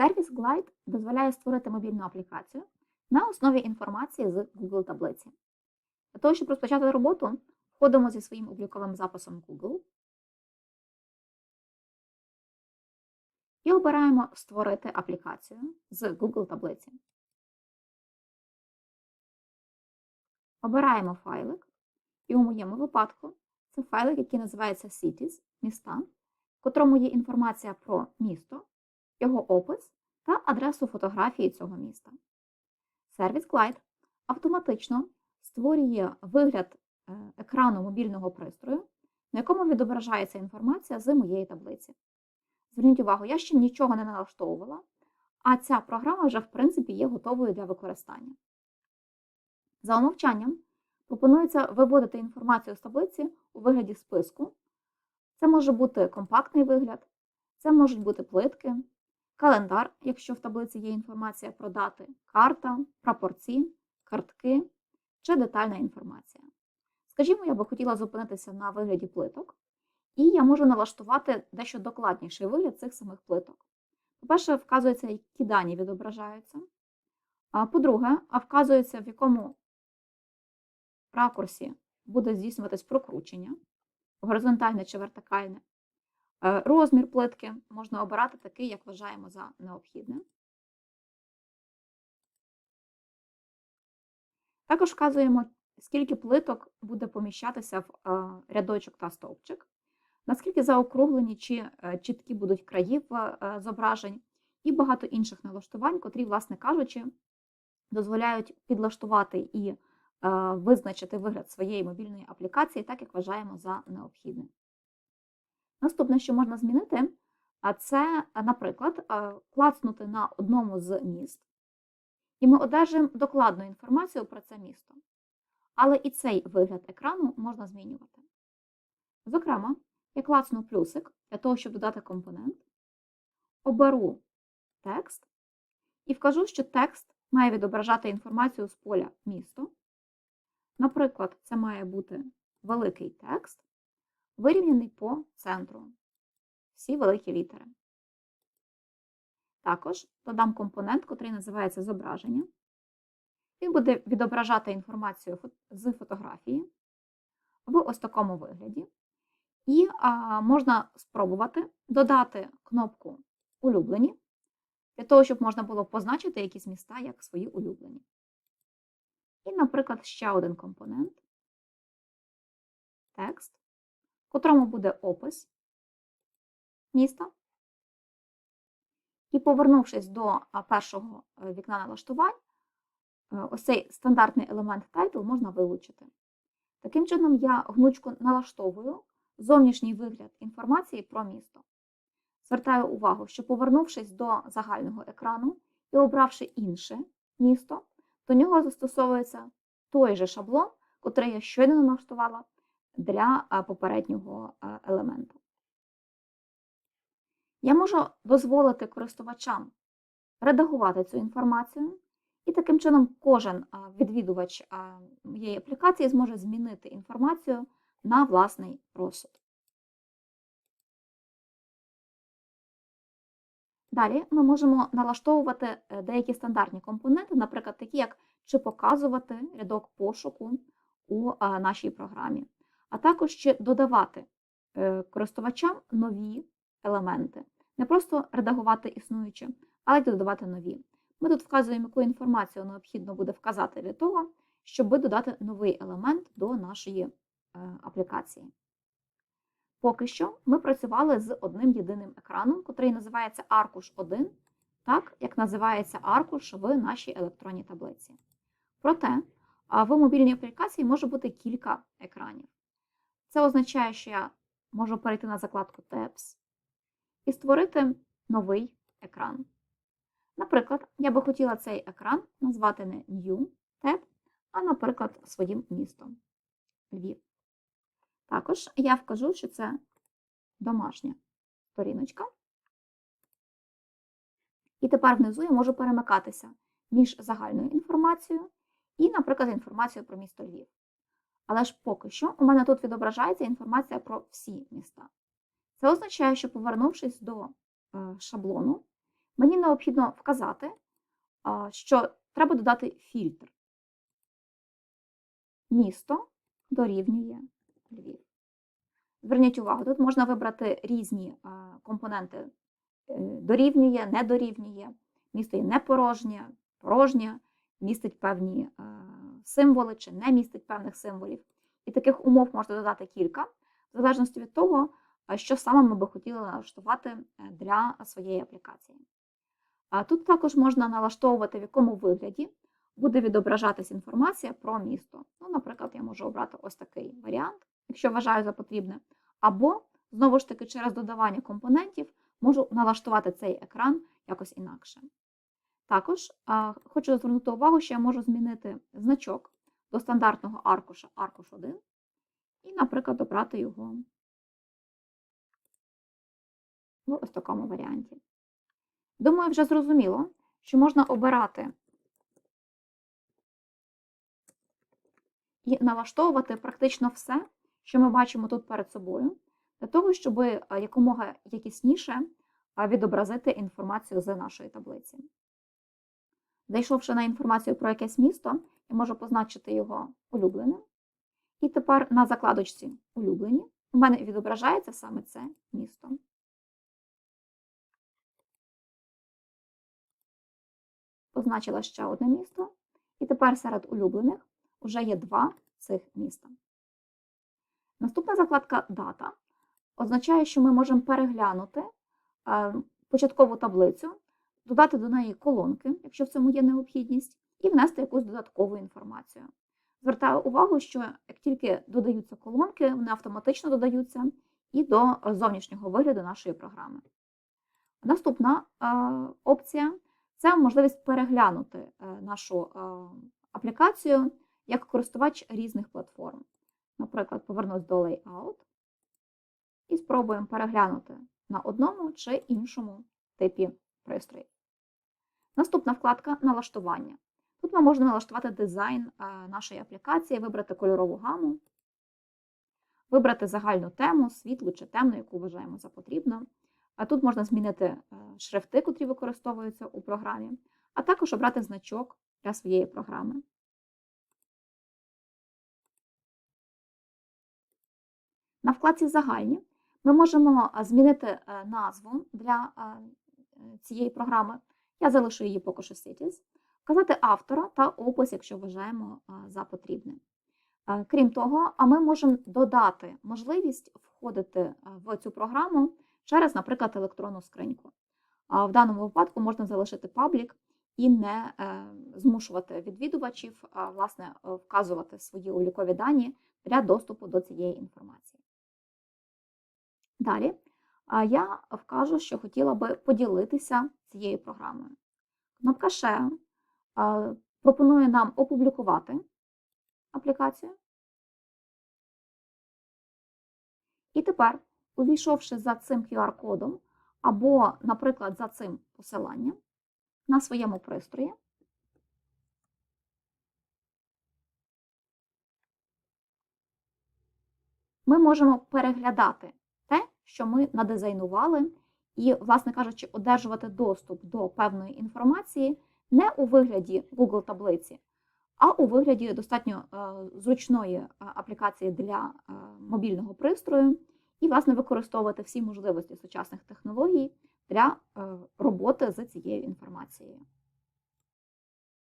Сервіс Glide дозволяє створити мобільну аплікацію на основі інформації з Google таблиці. Для того, щоб розпочати роботу, входимо зі своїм обліковим записом Google і обираємо Створити аплікацію з Google таблиці. Обираємо файлик, і у моєму випадку це файлик, який називається Cities, міста, в котрому є інформація про місто, його опис та адресу фотографії цього міста. Сервіс Glide автоматично створює вигляд е, екрану мобільного пристрою, на якому відображається інформація з моєї таблиці. Зверніть увагу, я ще нічого не налаштовувала, а ця програма вже, в принципі, є готовою для використання. За умовчанням пропонується виводити інформацію з таблиці у вигляді списку. Це може бути компактний вигляд, це можуть бути плитки, календар, якщо в таблиці є інформація про дати, карта, прапорці, картки чи детальна інформація. Скажімо, я би хотіла зупинитися на вигляді плиток, і я можу налаштувати дещо докладніший вигляд цих самих плиток. По-перше, вказується, які дані відображаються. По-друге, вказується, в якому ракурсі буде здійснюватись прокручення, горизонтальне чи вертикальне. Е, розмір плитки можна обирати такий, як вважаємо за необхідне. Також вказуємо, скільки плиток буде поміщатися в е, рядочок та стовпчик, наскільки заокруглені чи е, чіткі будуть краї в зображень, і багато інших налаштувань, котрі, власне кажучи, дозволяють підлаштувати і визначити вигляд своєї мобільної аплікації так, як вважаємо за необхідне. Наступне, що можна змінити, це, наприклад, клацнути на одному з міст, і ми одержимо докладну інформацію про це місто. Але і цей вигляд екрану можна змінювати. Зокрема, я клацну плюсик для того, щоб додати компонент, оберу текст і вкажу, що текст має відображати інформацію з поля місто. Наприклад, це має бути великий текст, вирівняний по центру. Всі великі літери. Також додам компонент, який називається зображення. Він буде відображати інформацію з фотографії в ось такому вигляді. І а, можна спробувати додати кнопку Улюблені, для того, щоб можна було позначити якісь міста як свої улюблені. І, наприклад, ще один компонент текст, котрому буде опис міста. І, повернувшись до першого е, вікна налаштувань, е, ось цей стандартний елемент title можна вилучити. Таким чином, я гнучко налаштовую зовнішній вигляд інформації про місто. Звертаю увагу, що повернувшись до загального екрану і обравши інше місто, до нього застосовується той же шаблон, котрий я щойно налаштувала для попереднього елементу. Я можу дозволити користувачам редагувати цю інформацію, і таким чином кожен відвідувач моєї аплікації зможе змінити інформацію на власний розсуд. Далі ми можемо налаштовувати е, деякі стандартні компоненти, наприклад, такі, як чи показувати рядок пошуку у нашій програмі, а також чи додавати е, користувачам нові елементи. Не просто редагувати існуючі, але й додавати нові. Ми тут вказуємо, яку інформацію необхідно буде вказати для того, щоб додати новий елемент до нашої е, аплікації. Поки що ми працювали з одним єдиним екраном, який називається аркуш 1, так як називається аркуш в нашій електронній таблиці. Проте в мобільній аплікації може бути кілька екранів. Це означає, що я можу перейти на закладку Tabs і створити новий екран. Наприклад, я би хотіла цей екран назвати не New Tab, а, наприклад, своїм містом Львів. Також я вкажу, що це домашня сторіночка. І тепер внизу я можу перемикатися між загальною інформацією і, наприклад, інформацією про місто Львів. Але ж поки що у мене тут відображається інформація про всі міста. Це означає, що, повернувшись до е, шаблону, мені необхідно вказати, а, що треба додати фільтр. Місто дорівнює Львів. Зверніть увагу, тут можна вибрати різні а, компоненти е, дорівнює, не дорівнює, місто є не порожнє, містить певні е, символи чи не містить певних символів. І таких умов можна додати кілька, в залежності від того, що саме ми би хотіли налаштувати е, для своєї аплікації. Тут також можна налаштовувати, в якому вигляді буде відображатись інформація про місто. Ну, Наприклад, я можу обрати ось такий варіант, якщо вважаю за потрібне. Або, знову ж таки, через додавання компонентів можу налаштувати цей екран якось інакше. Також а, хочу звернути увагу, що я можу змінити значок до стандартного аркуша аркуш 1 і, наприклад, обрати його в ось такому варіанті. Думаю, вже зрозуміло, що можна обирати і налаштовувати практично все, що ми бачимо тут перед собою, для того, щоб якомога якісніше відобразити інформацію з нашої таблиці. Зайшовши на інформацію про якесь місто, я можу позначити його улюбленим. І тепер на закладочці Улюблені у мене відображається саме це місто. Позначила ще одне місто. І тепер серед улюблених вже є два цих міста. Наступна закладка Дата означає, що ми можемо переглянути е, початкову таблицю, додати до неї колонки, якщо в цьому є необхідність, і внести якусь додаткову інформацію. Звертаю увагу, що як тільки додаються колонки, вони автоматично додаються і до зовнішнього вигляду нашої програми. Наступна е, опція це можливість переглянути е, нашу е, аплікацію як користувач різних платформ. Наприклад, повернусь до Layout і спробуємо переглянути на одному чи іншому типі пристрою. Наступна вкладка налаштування. Тут ми можемо налаштувати дизайн нашої аплікації, вибрати кольорову гаму, вибрати загальну тему, світлу чи темну, яку вважаємо за потрібно. А тут можна змінити е, шрифти, котрі використовуються у програмі, а також обрати значок для своєї програми. На вкладці Загальні ми можемо змінити е, назву для цієї програми. Я залишу її поки що Cities, вказати автора та опис, якщо вважаємо за потрібне. Крім того, а ми можемо додати можливість входити в цю програму через, наприклад, електронну скриньку. В даному випадку можна залишити паблік і не е, змушувати відвідувачів власне, вказувати свої улікові дані для доступу до цієї інформації. Далі я вкажу, що хотіла би поділитися цією програмою. Кнопка Share пропонує нам опублікувати аплікацію. І тепер, увійшовши за цим QR-кодом, або, наприклад, за цим посиланням на своєму пристрої, ми можемо переглядати що ми надизайнували, і, власне кажучи, одержувати доступ до певної інформації не у вигляді Google таблиці, а у вигляді достатньо е, зручної е, аплікації для е, мобільного пристрою, і, власне, використовувати всі можливості сучасних технологій для роботи з цією інформацією.